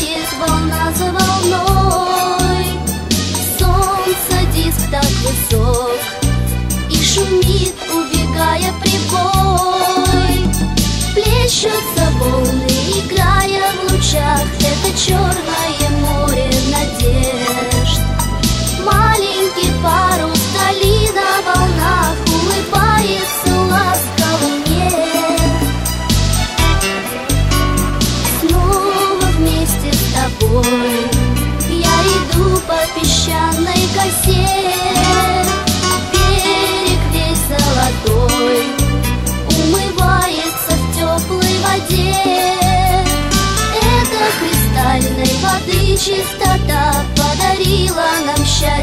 is vulnerable чистота подарила нам счастье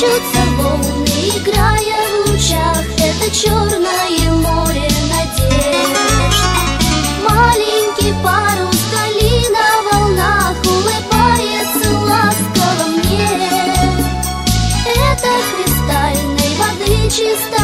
плещутся волны, играя в лучах. Это черное море надежд. Маленький парус Дали на волнах Улыбается ласково мне. Это кристальной воды чисто